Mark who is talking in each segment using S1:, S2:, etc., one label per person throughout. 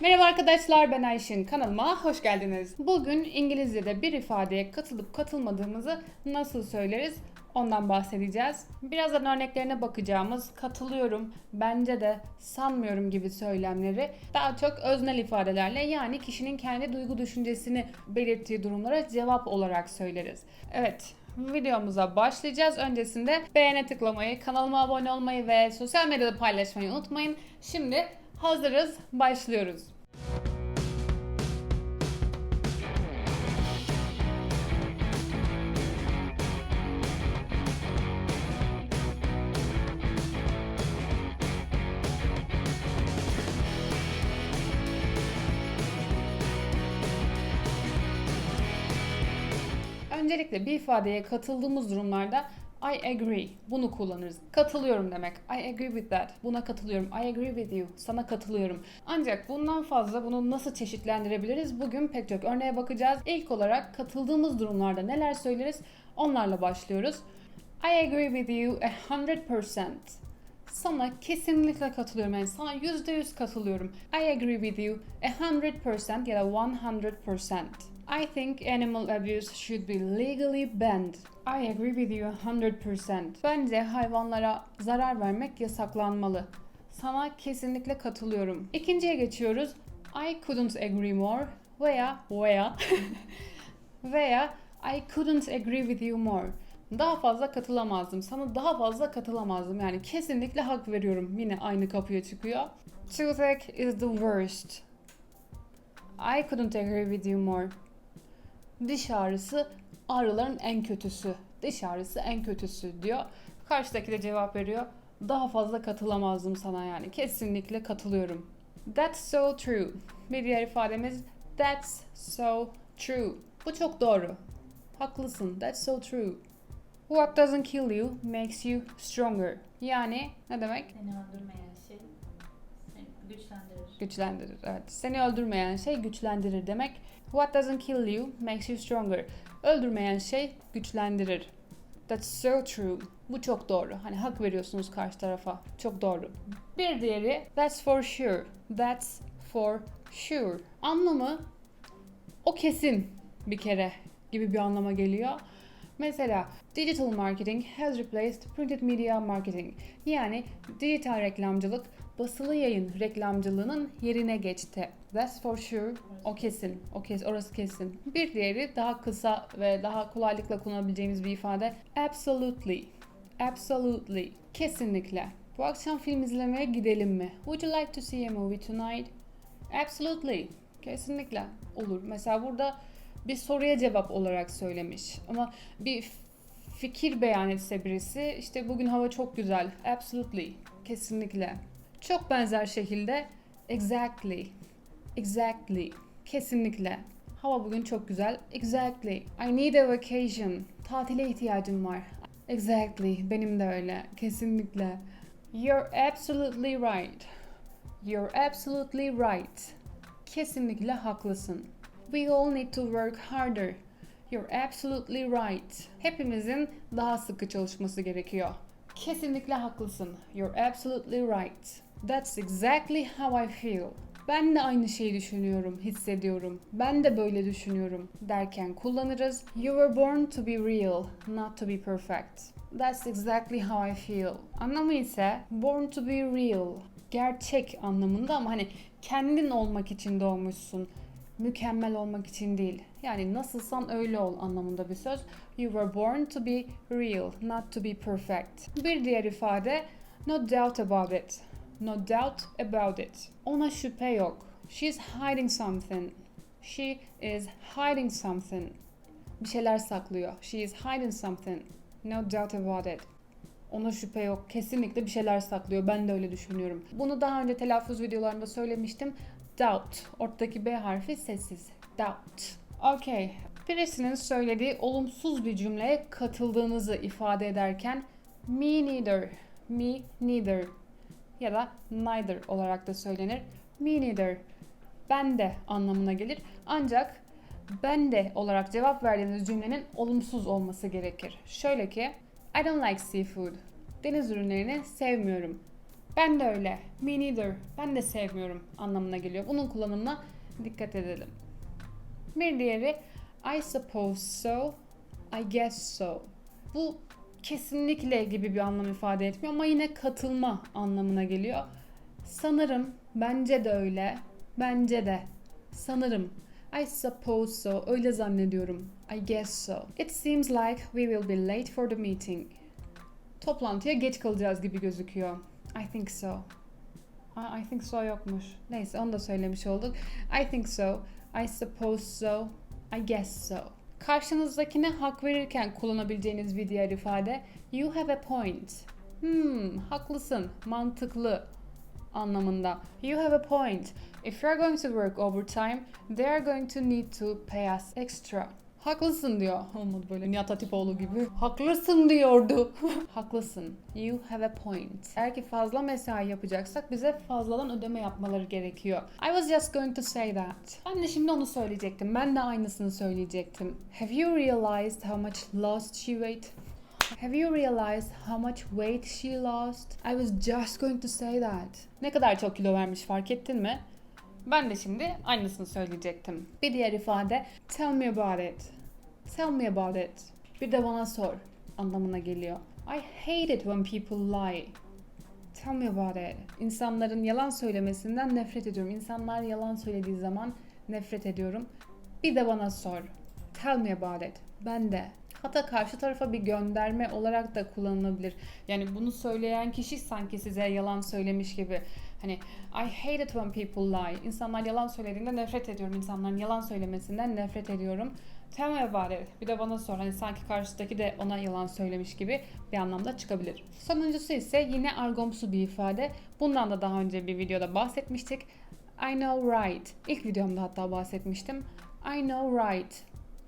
S1: Merhaba arkadaşlar ben Ayşin kanalıma hoş geldiniz. Bugün İngilizce'de bir ifadeye katılıp katılmadığımızı nasıl söyleriz ondan bahsedeceğiz. Birazdan örneklerine bakacağımız katılıyorum, bence de, sanmıyorum gibi söylemleri daha çok öznel ifadelerle yani kişinin kendi duygu düşüncesini belirttiği durumlara cevap olarak söyleriz. Evet videomuza başlayacağız. Öncesinde beğene tıklamayı, kanalıma abone olmayı ve sosyal medyada paylaşmayı unutmayın. Şimdi hazırız, başlıyoruz. Öncelikle bir ifadeye katıldığımız durumlarda I agree bunu kullanırız. Katılıyorum demek. I agree with that. Buna katılıyorum. I agree with you. Sana katılıyorum. Ancak bundan fazla bunu nasıl çeşitlendirebiliriz? Bugün pek çok örneğe bakacağız. İlk olarak katıldığımız durumlarda neler söyleriz? Onlarla başlıyoruz. I agree with you a hundred percent. Sana kesinlikle katılıyorum. Yani sana yüzde yüz katılıyorum. I agree with you a hundred percent ya da one hundred percent. I think animal abuse should be legally banned. I agree with you a hundred percent. Bence hayvanlara zarar vermek yasaklanmalı. Sana kesinlikle katılıyorum. İkinciye geçiyoruz. I couldn't agree more veya veya veya I couldn't agree with you more. Daha fazla katılamazdım. Sana daha fazla katılamazdım. Yani kesinlikle hak veriyorum. Yine aynı kapıya çıkıyor. Toothache is the worst. I couldn't agree with you more. Diş ağrısı ağrıların en kötüsü. Diş ağrısı en kötüsü diyor. Karşıdaki de cevap veriyor. Daha fazla katılamazdım sana yani. Kesinlikle katılıyorum. That's so true. Bir diğer ifademiz That's so true. Bu çok doğru. Haklısın. That's so true. What doesn't kill you makes you stronger. Yani ne demek?
S2: Seni öldürmeyen şey seni güçlendirir.
S1: Güçlendirir. Evet. Seni öldürmeyen şey güçlendirir demek. What doesn't kill you makes you stronger. Öldürmeyen şey güçlendirir. That's so true. Bu çok doğru. Hani hak veriyorsunuz karşı tarafa. Çok doğru. Bir diğeri that's for sure. That's for sure. Anlamı o kesin bir kere gibi bir anlama geliyor. Mesela digital marketing has replaced printed media marketing. Yani dijital reklamcılık basılı yayın reklamcılığının yerine geçti. That's for sure. O kesin. O kes, orası kesin. Bir diğeri daha kısa ve daha kolaylıkla kullanabileceğimiz bir ifade. Absolutely. Absolutely. Kesinlikle. Bu akşam film izlemeye gidelim mi? Would you like to see a movie tonight? Absolutely. Kesinlikle olur. Mesela burada bir soruya cevap olarak söylemiş. Ama bir fikir beyan etse birisi işte bugün hava çok güzel. Absolutely. Kesinlikle. Çok benzer şekilde exactly. Exactly. Kesinlikle. Hava bugün çok güzel. Exactly. I need a vacation. Tatile ihtiyacım var. Exactly. Benim de öyle. Kesinlikle. You're absolutely right. You're absolutely right. Kesinlikle haklısın. We all need to work harder. You're absolutely right. Hepimizin daha sıkı çalışması gerekiyor. Kesinlikle haklısın. You're absolutely right. That's exactly how I feel. Ben de aynı şeyi düşünüyorum, hissediyorum. Ben de böyle düşünüyorum derken kullanırız. You were born to be real, not to be perfect. That's exactly how I feel. Anlamı ise born to be real. Gerçek anlamında ama hani kendin olmak için doğmuşsun mükemmel olmak için değil. Yani nasılsan öyle ol anlamında bir söz. You were born to be real, not to be perfect. Bir diğer ifade no doubt about it. No doubt about it. Ona şüphe yok. She's hiding something. She is hiding something. Bir şeyler saklıyor. She is hiding something. No doubt about it. Ona şüphe yok. Kesinlikle bir şeyler saklıyor. Ben de öyle düşünüyorum. Bunu daha önce telaffuz videolarında söylemiştim. Doubt. Ortadaki B harfi sessiz. Doubt. Okay. Birisinin söylediği olumsuz bir cümleye katıldığınızı ifade ederken me neither, me neither ya da neither olarak da söylenir. Me neither. Ben de anlamına gelir. Ancak ben de olarak cevap verdiğiniz cümlenin olumsuz olması gerekir. Şöyle ki I don't like seafood. Deniz ürünlerini sevmiyorum. Ben de öyle. Me neither. Ben de sevmiyorum anlamına geliyor. Bunun kullanımına dikkat edelim. Bir diğeri I suppose so, I guess so. Bu kesinlikle gibi bir anlam ifade etmiyor ama yine katılma anlamına geliyor. Sanırım, bence de öyle, bence de, sanırım. I suppose so, öyle zannediyorum. I guess so. It seems like we will be late for the meeting. Toplantıya geç kalacağız gibi gözüküyor. I think so. I think so yokmuş. Neyse onu da söylemiş olduk. I think so. I suppose so. I guess so. Karşınızdakine hak verirken kullanabileceğiniz bir diğer ifade you have a point. Hmm, haklısın, mantıklı anlamında. You have a point. If you are going to work overtime, they are going to need to pay us extra. Haklısın diyor. Olmadı böyle Nihat Hatipoğlu gibi. Haklısın diyordu. Haklısın. You have a point. Eğer ki fazla mesai yapacaksak bize fazladan ödeme yapmaları gerekiyor. I was just going to say that. Ben de şimdi onu söyleyecektim. Ben de aynısını söyleyecektim. Have you realized how much lost she weighed? Have you realized how much weight she lost? I was just going to say that. Ne kadar çok kilo vermiş fark ettin mi? Ben de şimdi aynısını söyleyecektim. Bir diğer ifade tell me about it. Tell me about it. Bir de bana sor anlamına geliyor. I hate it when people lie. Tell me about it. İnsanların yalan söylemesinden nefret ediyorum. İnsanlar yalan söylediği zaman nefret ediyorum. Bir de bana sor. Tell me about it. Ben de. Hatta karşı tarafa bir gönderme olarak da kullanılabilir. Yani bunu söyleyen kişi sanki size yalan söylemiş gibi. Hani I hate it when people lie. İnsanlar yalan söylediğinde nefret ediyorum. İnsanların yalan söylemesinden nefret ediyorum. Tell me. Bir de bana sor. Hani sanki karşıdaki de ona yalan söylemiş gibi bir anlamda çıkabilir. Sonuncusu ise yine argomsu bir ifade. Bundan da daha önce bir videoda bahsetmiştik. I know right. İlk videomda hatta bahsetmiştim. I know right.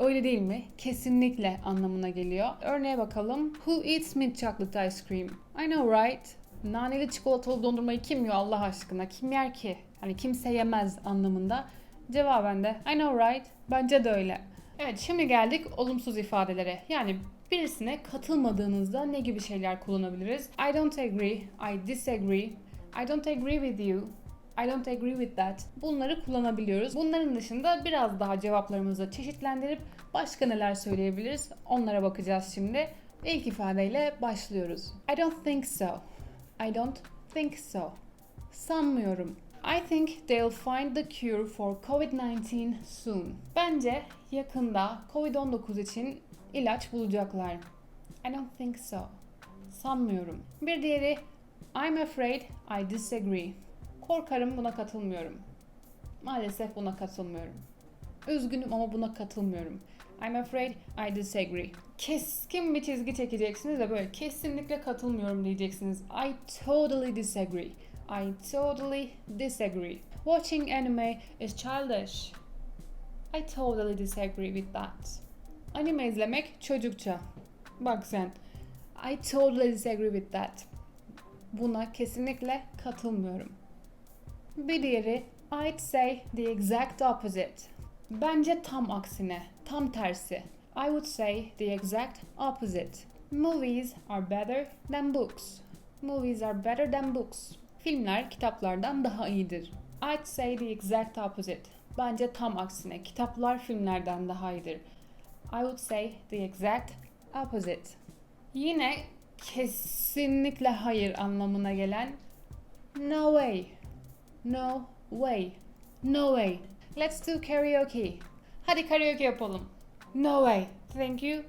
S1: Öyle değil mi? Kesinlikle anlamına geliyor. Örneğe bakalım. Who eats mint chocolate ice cream? I know right. Naneli çikolatalı dondurmayı kim yiyor Allah aşkına? Kim yer ki? Hani kimse yemez anlamında. Cevaben de I know right. Bence de öyle. Evet şimdi geldik olumsuz ifadelere. Yani birisine katılmadığınızda ne gibi şeyler kullanabiliriz? I don't agree, I disagree, I don't agree with you, I don't agree with that. Bunları kullanabiliyoruz. Bunların dışında biraz daha cevaplarımızı çeşitlendirip başka neler söyleyebiliriz? Onlara bakacağız şimdi. İlk ifadeyle başlıyoruz. I don't think so. I don't think so. Sanmıyorum. I think they'll find the cure for COVID-19 soon. Bence yakında COVID-19 için ilaç bulacaklar. I don't think so. Sanmıyorum. Bir diğeri I'm afraid I disagree. Korkarım buna katılmıyorum. Maalesef buna katılmıyorum. Üzgünüm ama buna katılmıyorum. I'm afraid I disagree. Keskin bir çizgi çekeceksiniz de böyle kesinlikle katılmıyorum diyeceksiniz. I totally disagree. I totally disagree. Watching anime is childish. I totally disagree with that. Anime izlemek çocukça. Bak sen. I totally disagree with that. Buna kesinlikle katılmıyorum. Bir diğeri I'd say the exact opposite. Bence tam aksine, tam tersi. I would say the exact opposite. Movies are better than books. Movies are better than books. Filmler kitaplardan daha iyidir. I'd say the exact opposite. Bence tam aksine. Kitaplar filmlerden daha iyidir. I would say the exact opposite. Yine kesinlikle hayır anlamına gelen no way. No way. No way. Let's do karaoke. Hadi karaoke yapalım. No way. Thank you.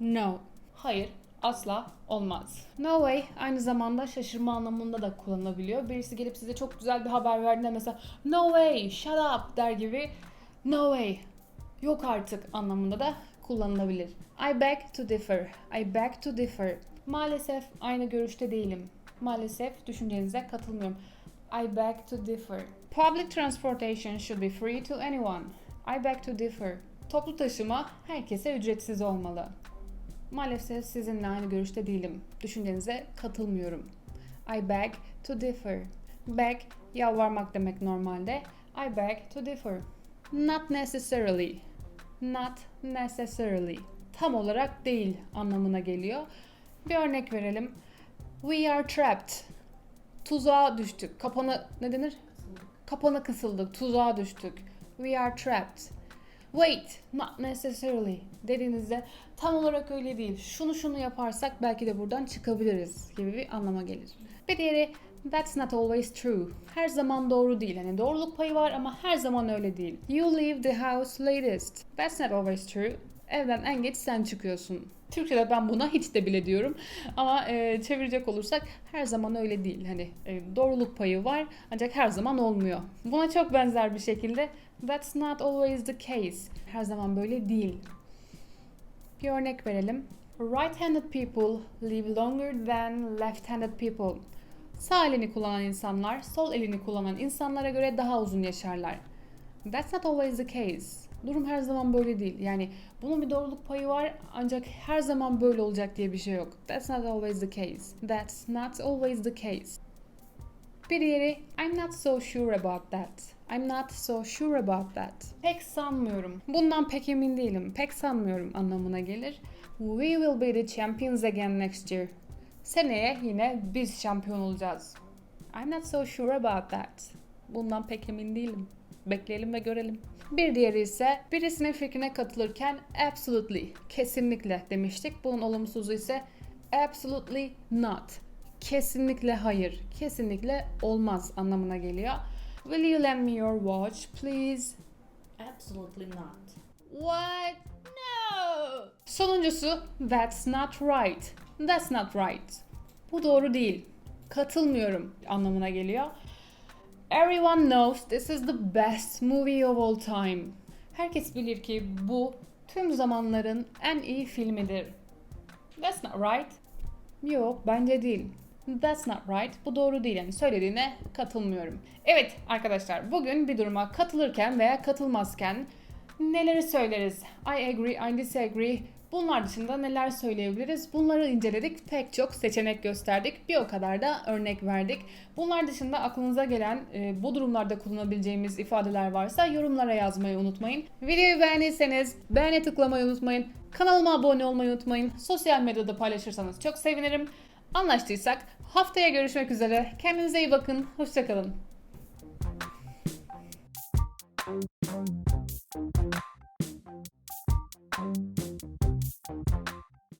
S1: No. Hayır. Asla olmaz. No way aynı zamanda şaşırma anlamında da kullanılabiliyor. Birisi gelip size çok güzel bir haber verdiğinde mesela no way, shut up der gibi no way, yok artık anlamında da kullanılabilir. I beg to differ. I beg to differ. Maalesef aynı görüşte değilim. Maalesef düşüncenize katılmıyorum. I beg to differ. Public transportation should be free to anyone. I beg to differ. Toplu taşıma herkese ücretsiz olmalı. Maalesef sizinle aynı görüşte değilim. Düşüncenize katılmıyorum. I beg to differ. Beg yalvarmak demek normalde. I beg to differ. Not necessarily. Not necessarily. Tam olarak değil anlamına geliyor. Bir örnek verelim. We are trapped. Tuzağa düştük. Kapana ne denir? Kapana kısıldık. Tuzağa düştük. We are trapped. Wait, not necessarily dediğinizde tam olarak öyle değil. Şunu şunu yaparsak belki de buradan çıkabiliriz gibi bir anlama gelir. Bir diğeri That's not always true. Her zaman doğru değil. Hani doğruluk payı var ama her zaman öyle değil. You leave the house latest. That's not always true. Evden en geç sen çıkıyorsun. Türkçe'de ben buna hiç de bile diyorum. Ama e, çevirecek olursak her zaman öyle değil. Hani e, doğruluk payı var ancak her zaman olmuyor. Buna çok benzer bir şekilde That's not always the case. Her zaman böyle değil. Bir örnek verelim. Right-handed people live longer than left-handed people. Sağ elini kullanan insanlar, sol elini kullanan insanlara göre daha uzun yaşarlar. That's not always the case. Durum her zaman böyle değil. Yani bunun bir doğruluk payı var ancak her zaman böyle olacak diye bir şey yok. That's not always the case. That's not always the case. Bir diğeri I'm not so sure about that. I'm not so sure about that. Pek sanmıyorum. Bundan pek emin değilim. Pek sanmıyorum anlamına gelir. We will be the champions again next year. Seneye yine biz şampiyon olacağız. I'm not so sure about that. Bundan pek emin değilim. Bekleyelim ve görelim. Bir diğeri ise birisinin fikrine katılırken absolutely, kesinlikle demiştik. Bunun olumsuzu ise absolutely not. Kesinlikle hayır, kesinlikle olmaz anlamına geliyor. Will you lend me your watch please?
S2: Absolutely not.
S1: What? No. Sonuncusu that's not right. That's not right. Bu doğru değil. Katılmıyorum anlamına geliyor. Everyone knows this is the best movie of all time. Herkes bilir ki bu tüm zamanların en iyi filmidir. That's not right. Yok bence değil. That's not right. Bu doğru değil. Yani söylediğine katılmıyorum. Evet arkadaşlar bugün bir duruma katılırken veya katılmazken neleri söyleriz? I agree, I disagree. Bunlar dışında neler söyleyebiliriz? Bunları inceledik. Pek çok seçenek gösterdik. Bir o kadar da örnek verdik. Bunlar dışında aklınıza gelen e, bu durumlarda kullanabileceğimiz ifadeler varsa yorumlara yazmayı unutmayın. Videoyu beğendiyseniz beğene tıklamayı unutmayın. Kanalıma abone olmayı unutmayın. Sosyal medyada paylaşırsanız çok sevinirim. Anlaştıysak haftaya görüşmek üzere. Kendinize iyi bakın. Hoşçakalın.
S3: Thank you.